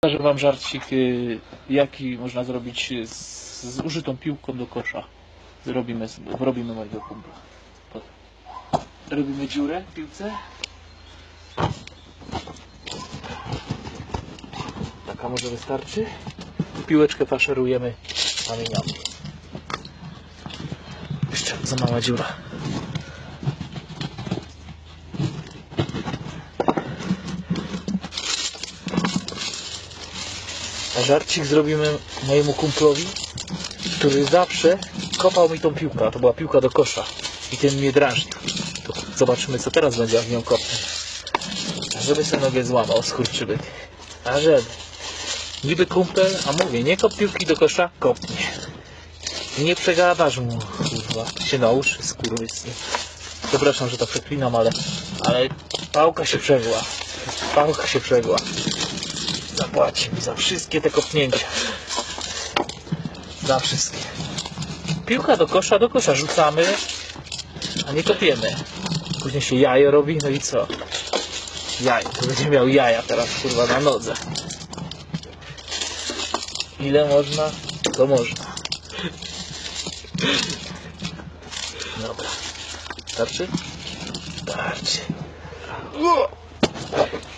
Pokażę wam żarcik, y, jaki można zrobić z, z użytą piłką do kosza. Zrobimy, robimy mojego kumpla. Robimy dziurę w piłce. Taka może wystarczy. Piłeczkę faszerujemy kamieniami. Jeszcze za mała dziura. A żarcik zrobimy mojemu kumplowi, który zawsze kopał mi tą piłkę, to była piłka do kosza. I ten mnie drażnił. To zobaczymy co teraz będzie, jak nią kopnę. Żeby sobie nogę złamał, skurczybyk. A żeby. Niby kumpel, a mówię, nie kop piłki do kosza, kopnie. Nie przegadasz mu, kurwa. Się nauczy, skurwysy. Przepraszam, że to przeklinam, ale, ale pałka się przegła. Pałka się przegła. Zapłaci mi za wszystkie te kopnięcia. Za wszystkie. Piłka do kosza, do kosza rzucamy, a nie kopiemy. Później się jajo robi, no i co? Jajo. To będzie miał jaja teraz, kurwa, na nodze. Ile można? To można. Dobra. Starczy? Starczy. Pierdolę.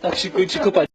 Tak kończy kopanie.